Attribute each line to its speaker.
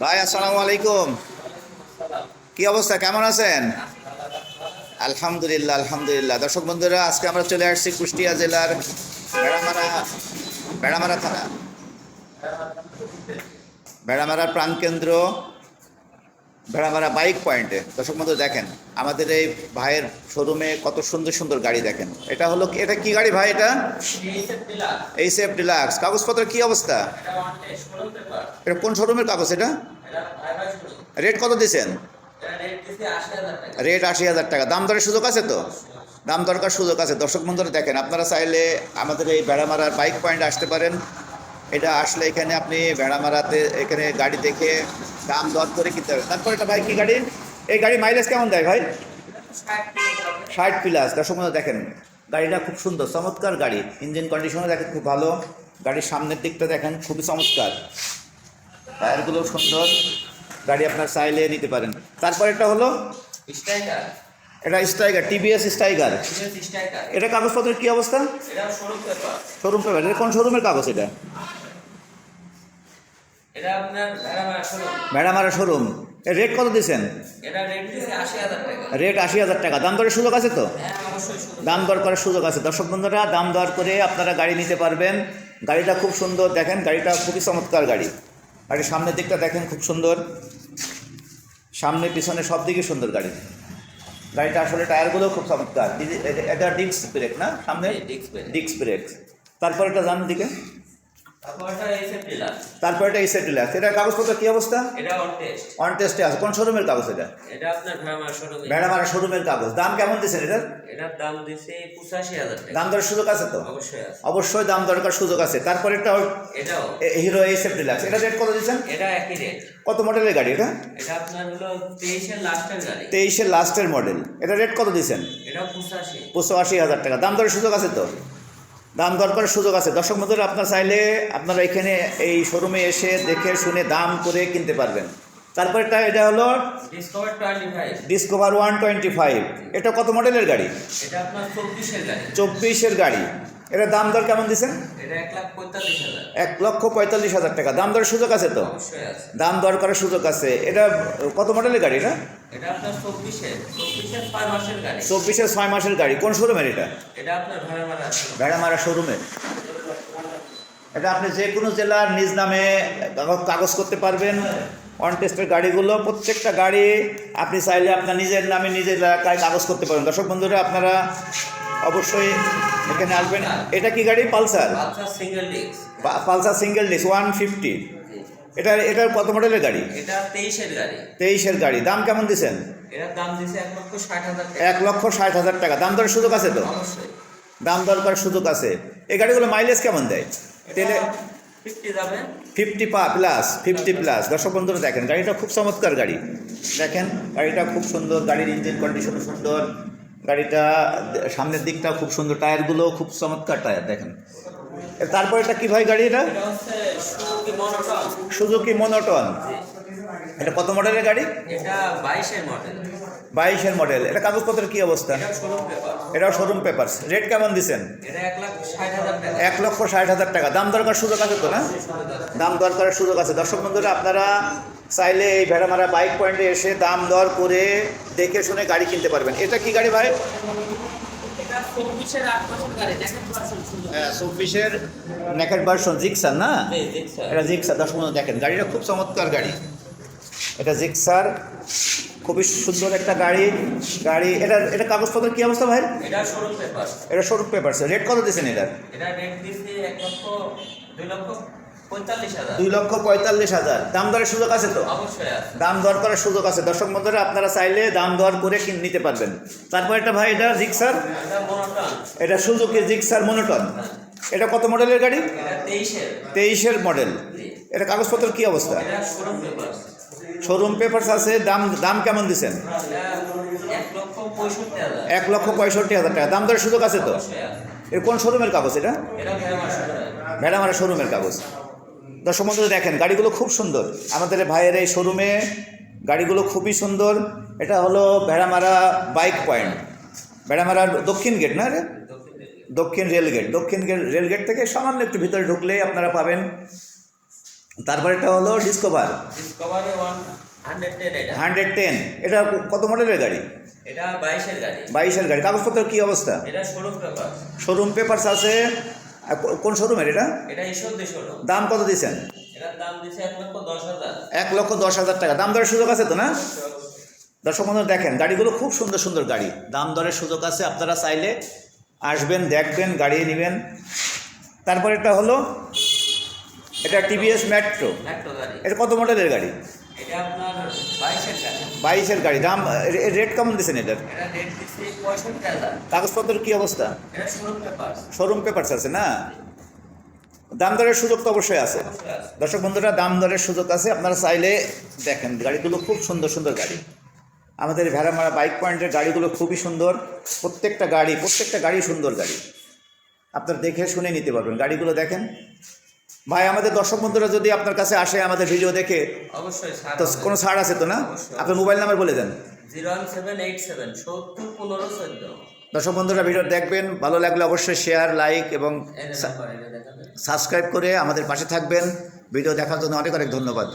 Speaker 1: ভাই, আসসালামু আলাইকুম। কি অবস্থা? কেমন আছেন? আলহামদুলিল্লাহ আলহামদুলিল্লাহ। দর্শক বন্ধুরা, আজকে আমরা চলে আসছি কুষ্টিয়া জেলার বেড়ামারা বেড়ামারা থানা। বেড়ামারা প্রাণকেন্দ্র বেড়ামারা বাইক পয়েন্টে দর্শক বন্ধু দেখেন, আমাদের এই ভাইয়ের শোরুমে কত সুন্দর সুন্দর গাড়ি দেখেন। এটা হলো এটা কি গাড়ি ভাই এটা? এই সেফ ডিলাক্স কাগজপত্র কি অবস্থা? এটা কোন শোরুমের কাগজ এটা? রেট কত দিছেন রেট আশি হাজার টাকা। দাম দরের সুযোগ আছে তো? দাম দরকার সুযোগ আছে। দর্শক বন্ধুরা দেখেন, আপনারা চাইলে আমাদের এই বেড়ামারার বাইক পয়েন্ট আসতে পারেন। এটা আসলে এখানে আপনি বেড়ামারাতে এখানে গাড়ি দেখে দাম দর করে কিনতে হবে। তারপর এটা ভাই কি গাড়ি? এই গাড়ি মাইলেজ কেমন দেয় ভাই? ষাট প্লাস দর্শক দেখেন গাড়িটা খুব সুন্দর চমৎকার গাড়ি। ইঞ্জিন কন্ডিশনও দেখেন খুব ভালো। গাড়ির সামনের দিকটা দেখেন খুবই চমৎকার। টায়ারগুলো সুন্দর। গাড়ি আপনার চাইলে নিতে পারেন। তারপর এটা হলো এটা স্ট্রাইগার টিভিএস স্ট্রাইগার এটা কাগজপত্রের কি অবস্থা? শোরুম পেপার এটা কোন শোরুমের কাগজ এটা?
Speaker 2: ভেড়ামারা শোরুম।
Speaker 1: এর রেট কত দিয়েছেন
Speaker 2: রেট আশি হাজার টাকা।
Speaker 1: দাম দরের সুযোগ আছে তো?
Speaker 2: হ্যাঁ
Speaker 1: দাম দর করার সুযোগ আছে। দর্শক বন্ধুরা দাম দর করে আপনারা গাড়ি নিতে পারবেন। গাড়িটা খুব সুন্দর। দেখেন গাড়িটা খুবই চমৎকার গাড়ি। গাড়ির সামনের দিকটা দেখেন খুব সুন্দর। সামনে পিছনে সব দিকে সুন্দর গাড়ি। গাড়িটা আসলে টায়ারগুলো খুব চমৎকার। এটা- ডিস্ক ব্রেক না সামনে? ডিস্ক ব্রেক তারপর এটা জান দিকে।
Speaker 2: তারপর এটা এসে
Speaker 1: কাগজপত্র কি অবস্থা?
Speaker 2: এটা অন টেস্ট
Speaker 1: অন টেস্টে আছে। কোন শোরুমের কাগজ এটা?
Speaker 2: ভেড়ামারা
Speaker 1: শোরুমের কাগজ। দাম কেমন দিচ্ছেন এটার?
Speaker 2: দাম
Speaker 1: সুযোগ আছে তো?
Speaker 2: অবশ্যই আছে।
Speaker 1: অবশ্যই দাম দরকার সুযোগ আছে। তারপর এটা
Speaker 2: এটাও।
Speaker 1: হিরো এই সেফ ডিলাক্স এটা রেট কত দিচ্ছেন?
Speaker 2: এটা একই রেট
Speaker 1: কত মডেলের গাড়ি এটা?
Speaker 2: এটা আপনার হলো তেইশের লাস্টের গাড়ি।
Speaker 1: তেইশের লাস্টের মডেল এটা রেট কত দিচ্ছেন?
Speaker 2: এটা পঁচাশি।
Speaker 1: পঁচাশি হাজার টাকা। দাম দরের সুযোগ আছে তো? দাম দর করার সুযোগ আছে। দর্শক বন্ধুরা, আপনার চাইলে আপনারা এখানে এই শোরুমে এসে দেখে শুনে দাম করে কিনতে পারবেন। তারপর এটা এটা হলো
Speaker 2: ডিসকভার
Speaker 1: ওয়ান টোয়েন্টি ফাইভ এটা কত মডেলের গাড়ি?
Speaker 2: এটা আপনার চব্বিশের গাড়ি।
Speaker 1: এটা দাম দর কেমন দিচ্ছেন?
Speaker 2: এটা এক
Speaker 1: লক্ষ পঁয়তাল্লিশ হাজার টাকা। দাম দরের সুযোগ আছে তো? দাম দর করার সুযোগ আছে। এটা কত মডেলের গাড়ি এটা?
Speaker 2: এটা আপনার চব্বিশের। ছয় মাসের গাড়ি।
Speaker 1: কোন শোরুমের এটা?
Speaker 2: ভেড়ামারা
Speaker 1: শোরুমের এটা আপনি যে কোনো জেলার নিজ নামে কাগজ- করতে পারবেন। অন টেস্টের গাড়িগুলো প্রত্যেকটা গাড়ি আপনি চাইলে আপনার নিজের নামে নিজের এলাকায় কাগজ করতে পারবেন। দর্শক বন্ধুরা আপনারা অবশ্যই এখানে আসবেন। এটা কি গাড়ি? Pulsar? Pulsar single disc one fifty এটা এটার কত মডেলের গাড়ি?
Speaker 2: এটা তেইশের গাড়ি।
Speaker 1: তেইশের গাড়ি। দাম কেমন দিচ্ছেন?
Speaker 2: এটার দাম দিছে এক লক্ষ ষাট হাজার টাকা।
Speaker 1: এক লক্ষ ষাট হাজার টাকা। দাম দরের সুযোগ আছে তো?
Speaker 2: অবশ্যই।
Speaker 1: দাম দর করার সুযোগ আছে। এই গাড়িগুলো মাইলেজ কেমন দেয়? তেলে
Speaker 2: ফিফটি
Speaker 1: পা প্লাস ফিফটি প্লাস দর্শক বন্ধুরা দেখেন গাড়িটা খুব চমৎকার গাড়ি। দেখেন গাড়িটা খুব সুন্দর গাড়ির ইঞ্জিন কন্ডিশন সুন্দর। গাড়িটা সামনের দিকটা খুব সুন্দর। টায়ারগুলো খুব চমৎকার টায়ার দেখেন। তারপর এটা কী ভাই গাড়ি এটা?
Speaker 2: সুজুকি মনোটন
Speaker 1: এটা কত মডেলের গাড়ি?
Speaker 2: এটা বাইশের মডেল।
Speaker 1: বাইশের মডেল। এটা কাগজপত্রের কি অবস্থা?
Speaker 2: এটা শোরুম পেপার
Speaker 1: এটাও শোরুম পেপারস রেট কেমন দিচ্ছেন
Speaker 2: এক
Speaker 1: লক্ষ ষাট হাজার টাকা। দাম দরকার সুযোগ আছে তো না? দাম দর করার সুযোগ আছে। দর্শক বন্ধুরা আপনারা চাইলে এই ভেড়ামারা বাইক পয়েন্টে এসে দাম দর করে দেখে শুনে গাড়ি কিনতে পারবেন। এটা কি গাড়ি ভাই?
Speaker 2: এটা চব্বিশের
Speaker 1: নেকেট ভার্সন জিক্সার না? এটা জিক্সার দর্শক বন্ধু দেখেন গাড়িটা খুব চমৎকার গাড়ি। এটা জিক্সার খুবই সুন্দর একটা গাড়ি। গাড়ি এটা এটা কাগজপত্রের কি অবস্থা ভাই?
Speaker 2: এটা শোরুম পেপার
Speaker 1: এটা শোরুম পেপারস রেট কত দিয়েছেন এটার?
Speaker 2: এটা রেট এক লক্ষ দুই লক্ষ পঁয়তাল্লিশ হাজার।
Speaker 1: দুই লক্ষ পঁয়তাল্লিশ হাজার। দাম দরের সুযোগ আছে তো?
Speaker 2: অবশ্যই আছে।
Speaker 1: দাম দর করার সুযোগ আছে। দর্শক বন্ধুরা আপনারা চাইলে দাম দর করে কিন- নিতে পারবেন। তারপর এটা ভাই এটা জিক্সার?
Speaker 2: এটা মনোটন
Speaker 1: এটা সুজুকি জিক্সার মনোটন এটা কত মডেলের গাড়ি?
Speaker 2: এটা তেইশের।
Speaker 1: মডেল এটা কাগজপত্র কি অবস্থা?
Speaker 2: এটা শোরুম পেপার
Speaker 1: পেপারস আছে দাম দাম কেমন দিচ্ছেন
Speaker 2: এক লক্ষ পঁয়ষট্টি হাজার
Speaker 1: টাকা। দাম দরের সুযোগ আছে তো? এর কোন শোরুমের কাগজ এটা?
Speaker 2: ভেড়ামারা শোরুম
Speaker 1: ভেড়ামারা শোরুমের কাগজ। দর্শক বন্ধুরা দেখেন গাড়িগুলো খুব সুন্দর। আমাদের ভাইয়ের এই শোরুমে গাড়িগুলো খুবই সুন্দর। এটা হলো ভেড়ামারা বাইক পয়েন্ট ভেড়ামারার দক্ষিণ গেট না রে
Speaker 2: দক্ষিণ
Speaker 1: রেলগেট দক্ষিণ গেট রেলগেট থেকে সামান্য একটু ভিতরে ঢুকলেই আপনারা পাবেন তারপর এটা হলো Discover
Speaker 2: Discovery one hundred ten. এটা
Speaker 1: কত মডেলের গাড়ি?
Speaker 2: এটা বাইশের গাড়ি।
Speaker 1: বাইশের গাড়ি। কাগজপত্র কী অবস্থা?
Speaker 2: এটা শোরুম পেপার
Speaker 1: শোরুম পেপারস আছে। কোন শোরুমের এটা?
Speaker 2: এটা ঈশ্বরদী শোরুম
Speaker 1: দাম কত দিয়েছেন
Speaker 2: এটার দাম দিচ্ছে এক লক্ষ দশ হাজার।
Speaker 1: এক লক্ষ দশ হাজার টাকা। দাম দরের সুযোগ আছে তো না? দর্শক বন্ধু দেখেন গাড়িগুলো খুব সুন্দর সুন্দর গাড়ি। দাম দরের সুযোগ আছে আপনারা চাইলে আসবেন দেখবেন গাড়ি নেবেন। তারপর এটা হলো এটা টিভিএস মেট্রো এটা কত মডেলের গাড়ি?
Speaker 2: বাইশের গাড়ি।
Speaker 1: দাম রেট কেমন দিচ্ছেন এটার? কাগজপত্রের কী অবস্থা?
Speaker 2: শোরুম পেপার
Speaker 1: শোরুম আছে না? দাম দরের সুযোগ তো অবশ্যই আছে। দর্শক বন্ধুরা দাম দরের সুযোগ আছে। আপনারা চাইলে দেখেন গাড়িগুলো খুব সুন্দর সুন্দর গাড়ি। আমাদের ভেড়ামারা বাইক পয়েন্টের গাড়িগুলো খুবই সুন্দর। প্রত্যেকটা গাড়ি প্রত্যেকটা গাড়ি সুন্দর গাড়ি। আপনারা দেখে শুনে নিতে পারবেন। গাড়িগুলো দেখেন। ভাই আমাদের দর্শক বন্ধুরা যদি আপনার কাছে আসে আমাদের ভিডিও দেখে
Speaker 2: অবশ্যই
Speaker 1: তো কোনো ছাড় আছে তো না? আপনার মোবাইল নাম্বার বলে দেন।
Speaker 2: Zero one seven eight seven সত্তর পনেরো চোদ্দ।
Speaker 1: দর্শক বন্ধুরা ভিডিও দেখবেন ভালো লাগলে অবশ্যই শেয়ার লাইক এবং সাবস্ক্রাইব করে আমাদের পাশে থাকবেন। ভিডিও দেখার জন্য অনেক অনেক ধন্যবাদ।